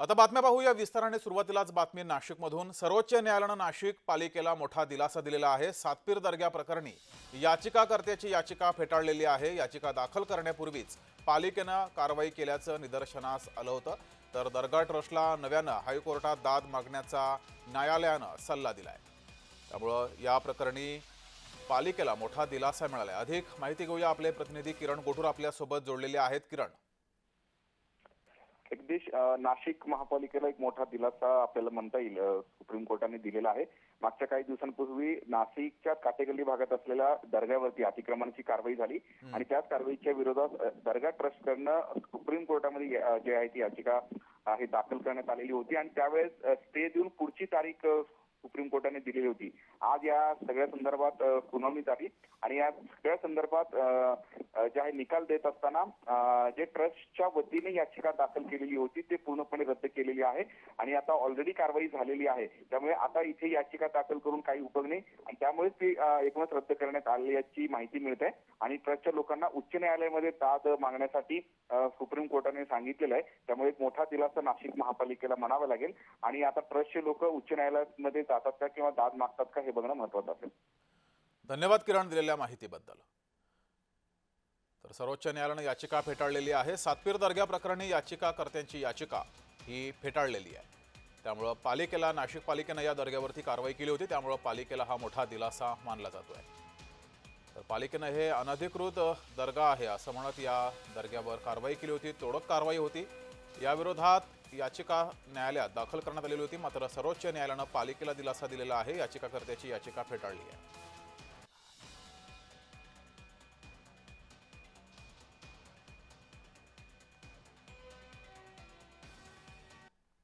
आता बातम्या पाहूया. विस्ताराने सुरुवातीलाच बातमी नाशिकमधून. सर्वोच्च न्यायालयानं नाशिक पालिकेला मोठा दिलासा दिलेला आहे. सातपीर दर्ग्या प्रकरणी याचिकाकर्त्याची याचिका फेटाळलेली आहे. याचिका दाखल करण्यापूर्वीच पालिकेनं कारवाई केल्याचं निदर्शनास आलं होतं. तर दर्गा ट्रस्टला नव्यानं हायकोर्टात दाद मागण्याचा न्यायालयानं सल्ला दिलाय. त्यामुळं या प्रकरणी पालिकेला मोठा दिलासा मिळाला आहे अधिक माहिती घेऊया आपले प्रतिनिधी किरण गोटूर आपल्यासोबत जोडलेले आहेत. किरण. अ, नाशिक महापालिकेला एक मोठा दिलासा आपल्याला म्हणता येईल सुप्रीम कोर्टाने दिलेला आहे. मागच्या काही दिवसांपूर्वी नाशिकच्या काटेगल्ली भागात असलेल्या दर्ग्यावरती अतिक्रमणाची कारवाई झाली. आणि त्याच कारवाईच्या विरोधात दर्गा ट्रस्टकडनं सुप्रीम कोर्टामध्ये जे आहे ती याचिका आहे दाखल करण्यात आलेली होती. आणि त्यावेळेस स्टे देऊन पुढची तारीख सुप्रीम कोर्टाने दिलेली होती. आज या सगळ्या संदर्भात सुनावणी झाली आणि या सगळ्या संदर्भात जे आहे निकाल देत असताना जे ट्रस्टच्या वतीने याचिका दाखल केलेली होती ते पूर्णपणे रद्द केलेली आहे आणि आता ऑलरेडी कारवाई झालेली आहे. त्यामुळे आता इथे याचिका दाखल करून काही उपयोग नाही आणि त्यामुळेच ती एकूणच रद्द करण्यात आल्याची माहिती मिळते आणि ट्रस्टच्या लोकांना उच्च न्यायालयामध्ये दाद मागण्यासाठी सुप्रीम कोर्टाने सांगितलेलं आहे. त्यामुळे एक मोठा दिलासा नाशिक महापालिकेला म्हणावा लागेल आणि आता ट्रस्टचे लोक उच्च न्यायालयामध्ये जातात का किंवा दाद मागतात का हे बघणं महत्वाचं असेल. धन्यवाद किरण दिलेल्या माहितीबद्दल. तर सर्वोच्च न्यायालयानं याचिका फेटाळलेली आहे. सातपीर दर्ग्या प्रकरणी याचिकाकर्त्यांची याचिका ही फेटाळलेली आहे. त्यामुळं पालिकेला नाशिक पालिकेनं या दर्ग्यावरती कारवाई केली होती. त्यामुळं पालिकेला हा मोठा दिलासा मानला जातो आहे तर पालिकेनं हे अनधिकृत दर्गा आहे असं म्हणत या दर्ग्यावर कारवाई केली होती. तोडक कारवाई होती. याविरोधात याचिका न्यायालयात दाखल करण्यात आलेली होती मात्र सर्वोच्च न्यायालयानं पालिकेला दिलासा दिलेला आहे याचिकाकर्त्याची याचिका फेटाळली आहे.